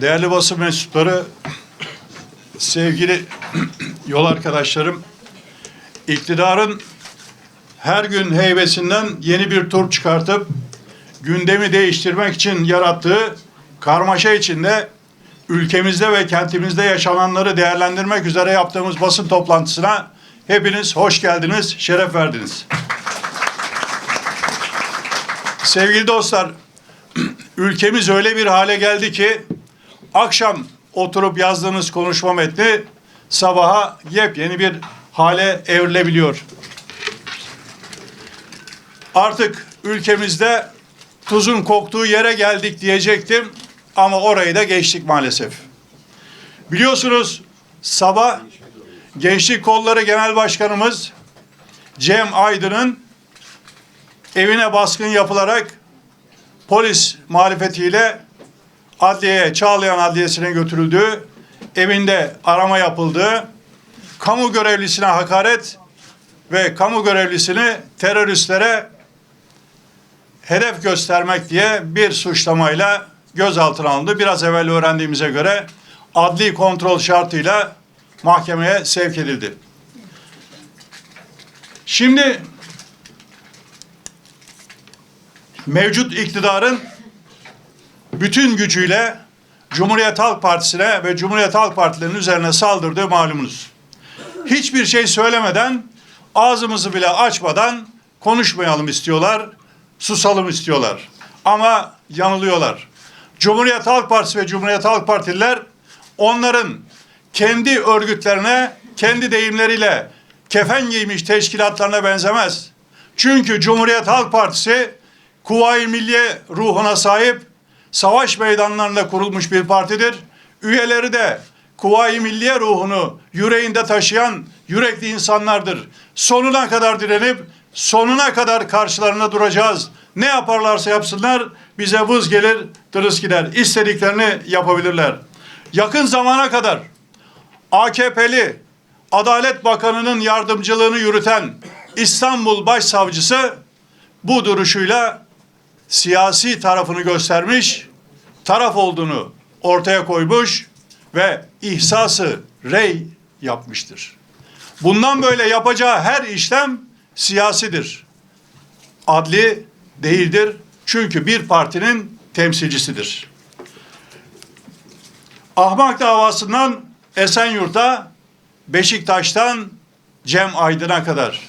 Değerli basın mensupları, sevgili yol arkadaşlarım, iktidarın her gün heybesinden yeni bir tur çıkartıp gündemi değiştirmek için yarattığı karmaşa içinde ülkemizde ve kentimizde yaşananları değerlendirmek üzere yaptığımız basın toplantısına hepiniz hoş geldiniz, şeref verdiniz. Sevgili dostlar, ülkemiz öyle bir hale geldi ki akşam oturup yazdığınız konuşma metni sabaha yepyeni bir hale evrilebiliyor. Artık ülkemizde tuzun koktuğu yere geldik diyecektim ama orayı da geçtik maalesef. Biliyorsunuz sabah Gençlik Kolları Genel Başkanımız Cem Aydın'ın evine baskın yapılarak polis marifetiyle adliyeye, Çağlayan Adliyesi'ne götürüldüğü, evinde arama yapıldığı, kamu görevlisine hakaret ve kamu görevlisini teröristlere hedef göstermek diye bir suçlamayla gözaltına alındı. Biraz evvel öğrendiğimize göre adli kontrol şartıyla mahkemeye sevk edildi. Şimdi mevcut iktidarın bütün gücüyle Cumhuriyet Halk Partisi'ne ve Cumhuriyet Halk Partilerinin üzerine saldırdığı malumunuz. Hiçbir şey söylemeden, ağzımızı bile açmadan konuşmayalım istiyorlar, susalım istiyorlar. Ama yanılıyorlar. Cumhuriyet Halk Partisi ve Cumhuriyet Halk Partililer onların kendi örgütlerine, kendi deyimleriyle kefen giymiş teşkilatlarına benzemez. Çünkü Cumhuriyet Halk Partisi Kuvayi Milliye ruhuna sahip savaş meydanlarında kurulmuş bir partidir. Üyeleri de Kuvayi Milliye ruhunu yüreğinde taşıyan yürekli insanlardır. Sonuna kadar direnip sonuna kadar karşılarına duracağız. Ne yaparlarsa yapsınlar bize vız gelir, tırıs gider. İstediklerini yapabilirler. Yakın zamana kadar AKP'li Adalet Bakanı'nın yardımcılığını yürüten İstanbul Başsavcısı bu duruşuyla siyasi tarafını göstermiş, taraf olduğunu ortaya koymuş ve ihsası rey yapmıştır. Bundan böyle yapacağı her işlem siyasidir. Adli değildir. Çünkü bir partinin temsilcisidir. Ahmak davasından Esenyurt'a, Beşiktaş'tan Cem Aydın'a kadar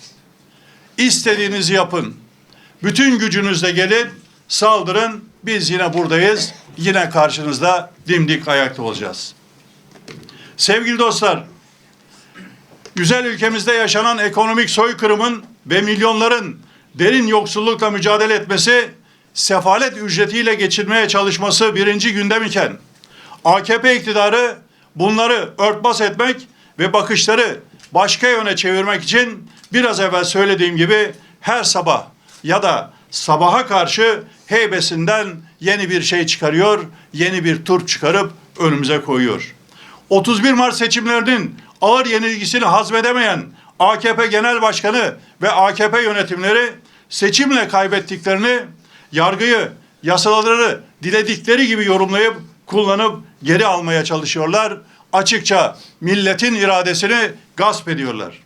istediğinizi yapın. Bütün gücünüzle gelin, saldırın. Biz yine buradayız. Yine karşınızda dimdik ayakta olacağız. Sevgili dostlar, güzel ülkemizde yaşanan ekonomik soykırımın ve milyonların derin yoksullukla mücadele etmesi, sefalet ücretiyle geçirmeye çalışması birinci gündem iken, AKP iktidarı bunları örtbas etmek ve bakışları başka yöne çevirmek için biraz evvel söylediğim gibi her sabah ya da sabaha karşı heybesinden yeni bir şey çıkarıyor, yeni bir tur çıkarıp önümüze koyuyor. 31 Mart seçimlerinin ağır yenilgisini hazmedemeyen AKP Genel Başkanı ve AKP yönetimleri seçimle kaybettiklerini, yargıyı, yasaları diledikleri gibi yorumlayıp kullanıp geri almaya çalışıyorlar. Açıkça milletin iradesini gasp ediyorlar.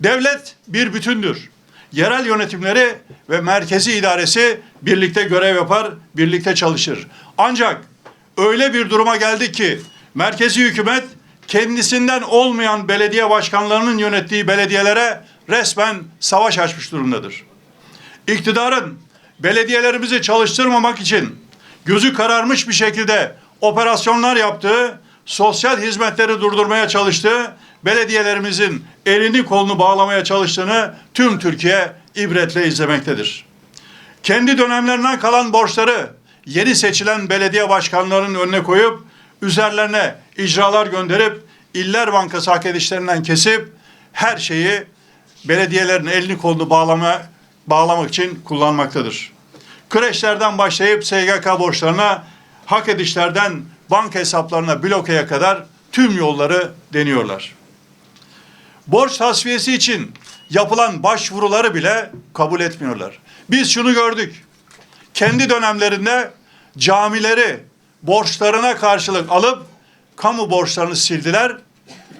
Devlet bir bütündür. Yerel yönetimleri ve merkezi idaresi birlikte görev yapar, birlikte çalışır. Ancak öyle bir duruma geldi ki merkezi hükümet kendisinden olmayan belediye başkanlarının yönettiği belediyelere resmen savaş açmış durumdadır. İktidarın belediyelerimizi çalıştırmamak için gözü kararmış bir şekilde operasyonlar yaptığı, sosyal hizmetleri durdurmaya çalıştığı, belediyelerimizin elini kolunu bağlamaya çalıştığını tüm Türkiye ibretle izlemektedir. Kendi dönemlerinden kalan borçları yeni seçilen belediye başkanlarının önüne koyup üzerlerine icralar gönderip İller Bankası hak edişlerinden kesip her şeyi belediyelerin elini kolunu bağlama, bağlamak için kullanmaktadır. Kreşlerden başlayıp SGK borçlarına, hak edişlerden banka hesaplarına blokeye kadar tüm yolları deniyorlar. Borç tasfiyesi için yapılan başvuruları bile kabul etmiyorlar. Biz şunu gördük. Kendi dönemlerinde camileri borçlarına karşılık alıp kamu borçlarını sildiler.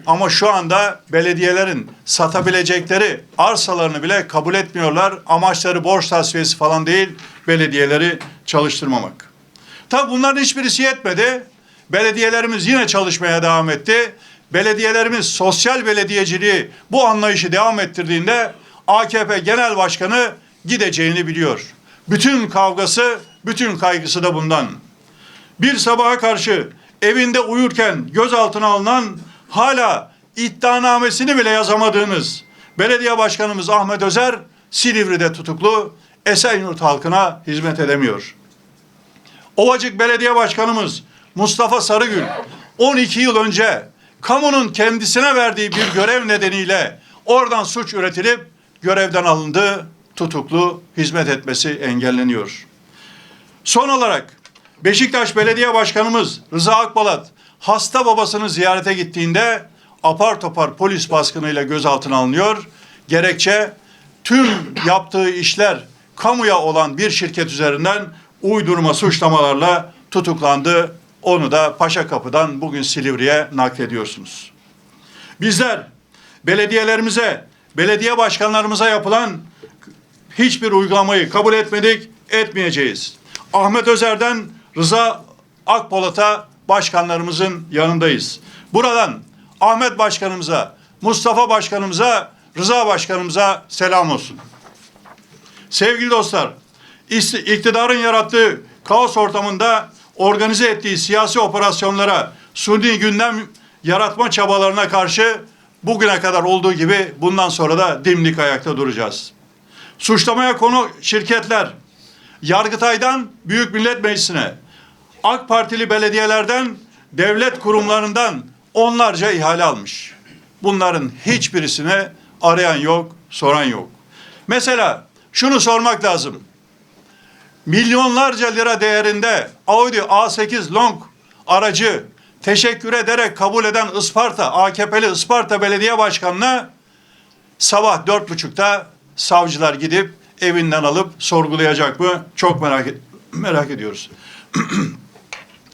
Ama şu anda belediyelerin satabilecekleri arsalarını bile kabul etmiyorlar. Amaçları borç tasfiyesi falan değil, belediyeleri çalıştırmamak. Tabi bunların hiçbirisi yetmedi. Belediyelerimiz yine çalışmaya devam etti. Belediyelerimiz sosyal belediyeciliği bu anlayışı devam ettirdiğinde AKP Genel Başkanı gideceğini biliyor. Bütün kavgası, bütün kaygısı da bundan. Bir sabaha karşı evinde uyurken gözaltına alınan hala iddianamesini bile yazamadığınız belediye başkanımız Ahmet Özer Silivri'de tutuklu Esenyurt halkına hizmet edemiyor. Ovacık Belediye Başkanımız Mustafa Sarıgül 12 yıl önce kamunun kendisine verdiği bir görev nedeniyle oradan suç üretilip görevden alındı, tutuklu, hizmet etmesi engelleniyor. Son olarak Beşiktaş Belediye Başkanımız Rıza Akbalat hasta babasını ziyarete gittiğinde apar topar polis baskınıyla gözaltına alınıyor. Gerekçe tüm yaptığı işler kamuya olan bir şirket üzerinden uydurma suçlamalarla tutuklandı. Onu da Paşa Kapı'dan bugün Silivri'ye naklediyorsunuz. Bizler belediyelerimize, belediye başkanlarımıza yapılan hiçbir uygulamayı kabul etmedik, etmeyeceğiz. Ahmet Özer'den Rıza Akpolat'a başkanlarımızın yanındayız. Buradan Ahmet Başkanımıza, Mustafa Başkanımıza, Rıza Başkanımıza selam olsun. Sevgili dostlar, iktidarın yarattığı kaos ortamında organize ettiği siyasi operasyonlara, suni gündem yaratma çabalarına karşı bugüne kadar olduğu gibi bundan sonra da dimdik ayakta duracağız. Suçlamaya konu şirketler, Yargıtay'dan Büyük Millet Meclisi'ne, AK Partili belediyelerden, devlet kurumlarından onlarca ihale almış. Bunların hiçbirisine arayan yok, soran yok. Mesela şunu sormak lazım. Milyonlarca lira değerinde Audi A8 Long aracı teşekkür ederek kabul eden Isparta, AKP'li Isparta Belediye Başkanı'na sabah dört buçukta savcılar gidip evinden alıp sorgulayacak mı? Çok merak, et- merak ediyoruz.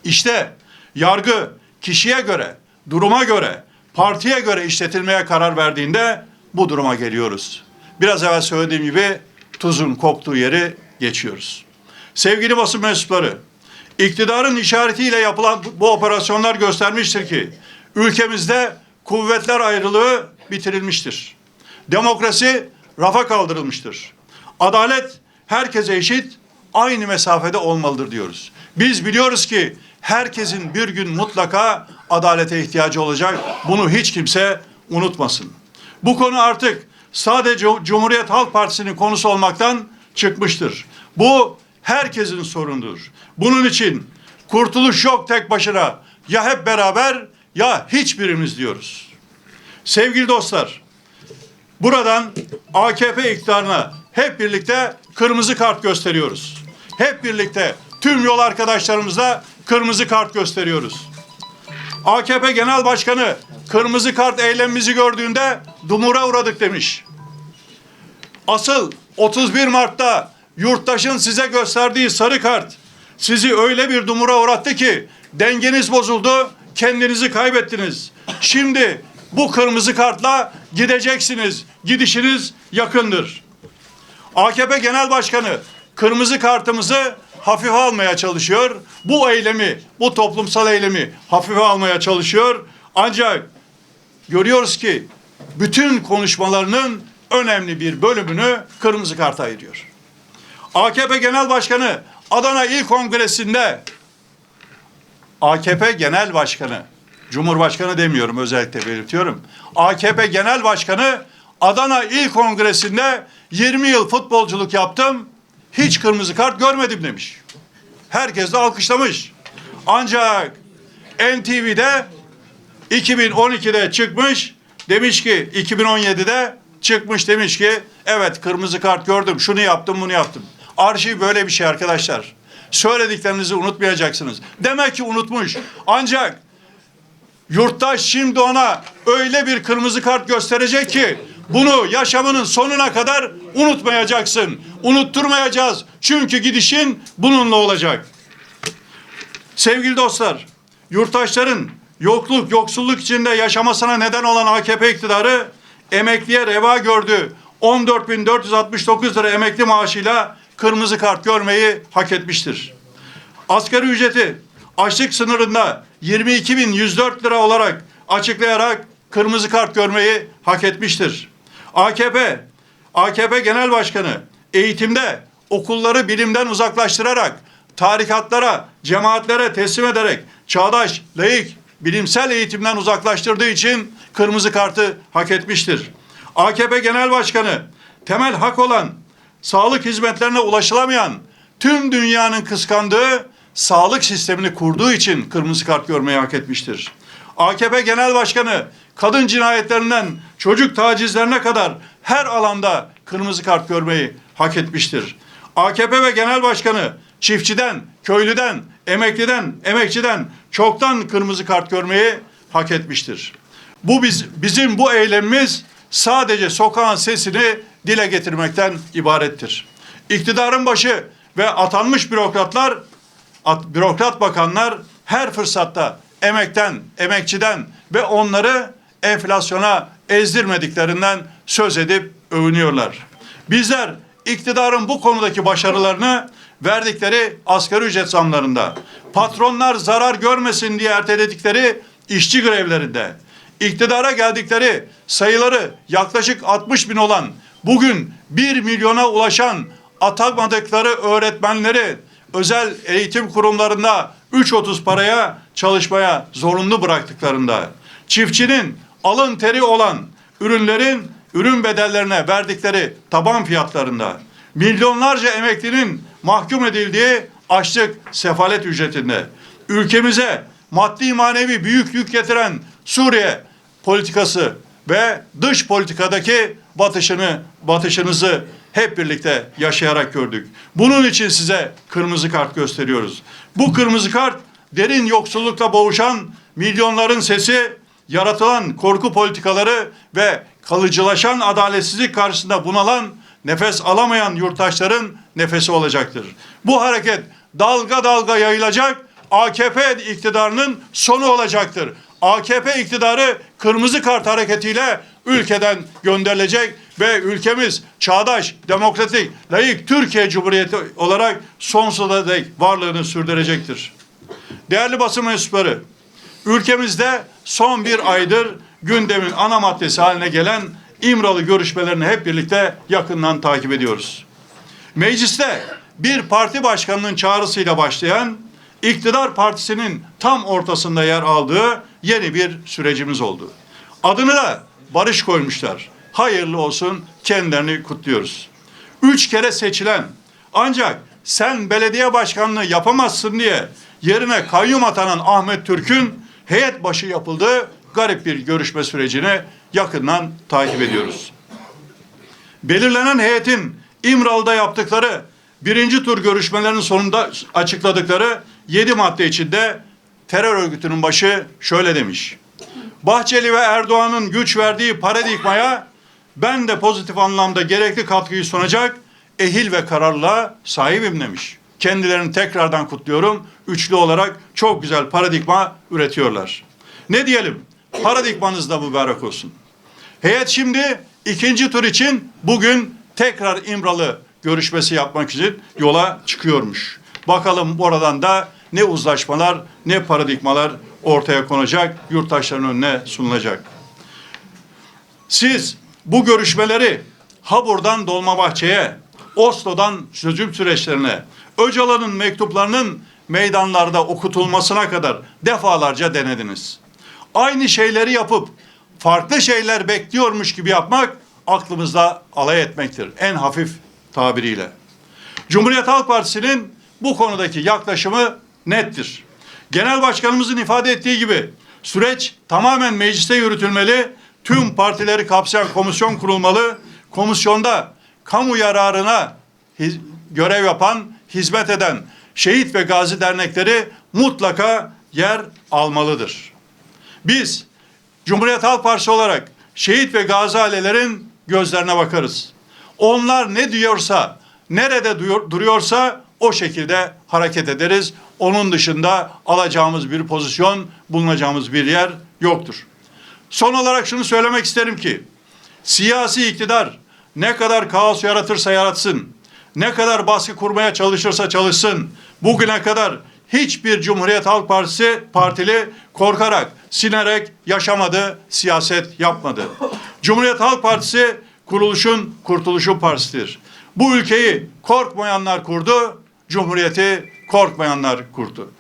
İşte yargı kişiye göre, duruma göre, partiye göre işletilmeye karar verdiğinde bu duruma geliyoruz. Biraz evvel söylediğim gibi tuzun koktuğu yeri geçiyoruz. Sevgili basın mensupları, iktidarın işaretiyle yapılan bu operasyonlar göstermiştir ki ülkemizde kuvvetler ayrılığı bitirilmiştir. Demokrasi rafa kaldırılmıştır. Adalet herkese eşit, aynı mesafede olmalıdır diyoruz. Biz biliyoruz ki herkesin bir gün mutlaka adalete ihtiyacı olacak. Bunu hiç kimse unutmasın. Bu konu artık sadece Cumhuriyet Halk Partisi'nin konusu olmaktan çıkmıştır. Bu herkesin sorunudur. Bunun için kurtuluş yok tek başına. Ya hep beraber ya hiçbirimiz diyoruz. Sevgili dostlar, Buradan AKP iktidarına hep birlikte kırmızı kart gösteriyoruz. Hep birlikte tüm yol arkadaşlarımızla kırmızı kart gösteriyoruz. AKP Genel Başkanı kırmızı kart eylemimizi gördüğünde dumura uğradık demiş. Asıl 31 Mart'ta yurttaşın size gösterdiği sarı kart sizi öyle bir dumura uğrattı ki dengeniz bozuldu, kendinizi kaybettiniz. Şimdi bu kırmızı kartla gideceksiniz. Gidişiniz yakındır. AKP Genel Başkanı kırmızı kartımızı hafife almaya çalışıyor. Bu eylemi, bu toplumsal eylemi hafife almaya çalışıyor. Ancak görüyoruz ki bütün konuşmalarının önemli bir bölümünü kırmızı karta ayırıyor. AKP Genel Başkanı Adana İl Kongresi'nde AKP Genel Başkanı, Cumhurbaşkanı demiyorum özellikle belirtiyorum. AKP Genel Başkanı Adana İl Kongresi'nde 20 yıl futbolculuk yaptım, hiç kırmızı kart görmedim demiş. Herkes de alkışlamış. Ancak NTV'de 2012'de çıkmış, demiş ki 2017'de çıkmış demiş ki evet kırmızı kart gördüm, şunu yaptım, bunu yaptım. Arşiv böyle bir şey arkadaşlar. Söylediklerinizi unutmayacaksınız. Demek ki unutmuş. Ancak yurttaş şimdi ona öyle bir kırmızı kart gösterecek ki bunu yaşamının sonuna kadar unutmayacaksın. Unutturmayacağız. Çünkü gidişin bununla olacak. Sevgili dostlar, yurttaşların yokluk, yoksulluk içinde yaşamasına neden olan AKP iktidarı emekliye reva gördü. 14.469 lira emekli maaşıyla kırmızı kart görmeyi hak etmiştir. Asgari ücreti açlık sınırında 22.104 lira olarak açıklayarak kırmızı kart görmeyi hak etmiştir. AKP, AKP Genel Başkanı eğitimde okulları bilimden uzaklaştırarak tarikatlara, cemaatlere teslim ederek çağdaş, laik, bilimsel eğitimden uzaklaştırdığı için kırmızı kartı hak etmiştir. AKP Genel Başkanı temel hak olan sağlık hizmetlerine ulaşılamayan tüm dünyanın kıskandığı sağlık sistemini kurduğu için kırmızı kart görmeyi hak etmiştir. AKP Genel Başkanı kadın cinayetlerinden çocuk tacizlerine kadar her alanda kırmızı kart görmeyi hak etmiştir. AKP ve Genel Başkanı çiftçiden, köylüden, emekliden, emekçiden çoktan kırmızı kart görmeyi hak etmiştir. Bu biz, bizim bu eylemimiz sadece sokağın sesini dile getirmekten ibarettir. İktidarın başı ve atanmış bürokratlar, at, bürokrat bakanlar her fırsatta emekten, emekçiden ve onları enflasyona ezdirmediklerinden söz edip övünüyorlar. Bizler iktidarın bu konudaki başarılarını verdikleri asgari ücret zamlarında, patronlar zarar görmesin diye erteledikleri işçi grevlerinde, iktidara geldikleri sayıları yaklaşık 60 bin olan, bugün 1 milyona ulaşan atamadıkları öğretmenleri özel eğitim kurumlarında 3.30 paraya çalışmaya zorunlu bıraktıklarında, çiftçinin alın teri olan ürünlerin ürün bedellerine verdikleri taban fiyatlarında, milyonlarca emeklinin mahkum edildiği açlık sefalet ücretinde, ülkemize maddi manevi büyük yük getiren Suriye politikası ve dış politikadaki batışını batışınızı hep birlikte yaşayarak gördük. Bunun için size kırmızı kart gösteriyoruz. Bu kırmızı kart derin yoksullukla boğuşan milyonların sesi, yaratılan korku politikaları ve kalıcılaşan adaletsizlik karşısında bunalan, nefes alamayan yurttaşların nefesi olacaktır. Bu hareket dalga dalga yayılacak, AKP iktidarının sonu olacaktır. AKP iktidarı kırmızı kart hareketiyle ülkeden gönderilecek ve ülkemiz çağdaş, demokratik, layık Türkiye Cumhuriyeti olarak sonsuza dek varlığını sürdürecektir. Değerli basın mensupları, ülkemizde son bir aydır gündemin ana maddesi haline gelen İmralı görüşmelerini hep birlikte yakından takip ediyoruz. Mecliste bir parti başkanının çağrısıyla başlayan iktidar partisinin tam ortasında yer aldığı yeni bir sürecimiz oldu. Adını da barış koymuşlar. Hayırlı olsun kendilerini kutluyoruz. Üç kere seçilen ancak sen belediye başkanlığı yapamazsın diye yerine kayyum atanan Ahmet Türk'ün heyet başı yapıldığı garip bir görüşme sürecini yakından takip ediyoruz. Belirlenen heyetin İmralı'da yaptıkları birinci tur görüşmelerinin sonunda açıkladıkları yedi madde içinde terör örgütünün başı şöyle demiş. Bahçeli ve Erdoğan'ın güç verdiği paradigmaya ben de pozitif anlamda gerekli katkıyı sunacak ehil ve kararlılığa sahibim demiş. Kendilerini tekrardan kutluyorum. Üçlü olarak çok güzel paradigma üretiyorlar. Ne diyelim? Paradigmanız da mübarek olsun. Heyet şimdi ikinci tur için bugün tekrar İmralı görüşmesi yapmak için yola çıkıyormuş. Bakalım oradan da ne uzlaşmalar ne paradigmalar ortaya konacak, yurttaşların önüne sunulacak. Siz bu görüşmeleri Habur'dan Dolmabahçe'ye, Oslo'dan çözüm süreçlerine, Öcalan'ın mektuplarının meydanlarda okutulmasına kadar defalarca denediniz. Aynı şeyleri yapıp farklı şeyler bekliyormuş gibi yapmak aklımızda alay etmektir. En hafif tabiriyle. Cumhuriyet Halk Partisi'nin bu konudaki yaklaşımı nettir. Genel Başkanımızın ifade ettiği gibi süreç tamamen mecliste yürütülmeli, tüm partileri kapsayan komisyon kurulmalı, komisyonda kamu yararına görev yapan, hizmet eden şehit ve gazi dernekleri mutlaka yer almalıdır. Biz Cumhuriyet Halk Partisi olarak şehit ve gazi ailelerin gözlerine bakarız. Onlar ne diyorsa, nerede duruyorsa o şekilde hareket ederiz. Onun dışında alacağımız bir pozisyon, bulunacağımız bir yer yoktur. Son olarak şunu söylemek isterim ki siyasi iktidar ne kadar kaos yaratırsa yaratsın, ne kadar baskı kurmaya çalışırsa çalışsın, bugüne kadar hiçbir Cumhuriyet Halk Partisi partili korkarak, sinerek yaşamadı, siyaset yapmadı. Cumhuriyet Halk Partisi kuruluşun, kurtuluşun partisidir. Bu ülkeyi korkmayanlar kurdu, Cumhuriyeti korkmayanlar kurdu.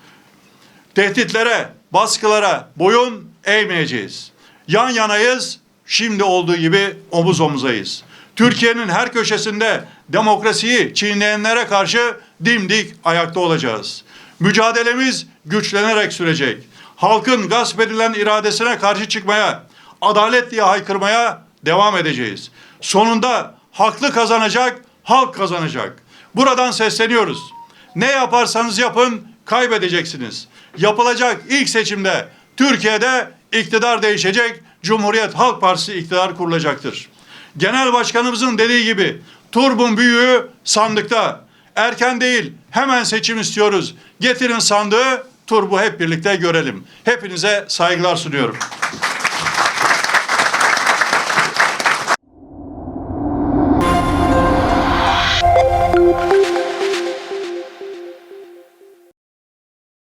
Tehditlere, baskılara boyun eğmeyeceğiz. Yan yanayız, şimdi olduğu gibi omuz omuzayız. Türkiye'nin her köşesinde demokrasiyi çiğneyenlere karşı dimdik ayakta olacağız. Mücadelemiz güçlenerek sürecek. Halkın gasp edilen iradesine karşı çıkmaya, adalet diye haykırmaya devam edeceğiz. Sonunda haklı kazanacak, halk kazanacak. Buradan sesleniyoruz. Ne yaparsanız yapın kaybedeceksiniz. Yapılacak ilk seçimde Türkiye'de iktidar değişecek, Cumhuriyet Halk Partisi iktidar kurulacaktır. Genel Başkanımızın dediği gibi turbun büyüğü sandıkta. Erken değil hemen seçim istiyoruz. Getirin sandığı turbu hep birlikte görelim. Hepinize saygılar sunuyorum.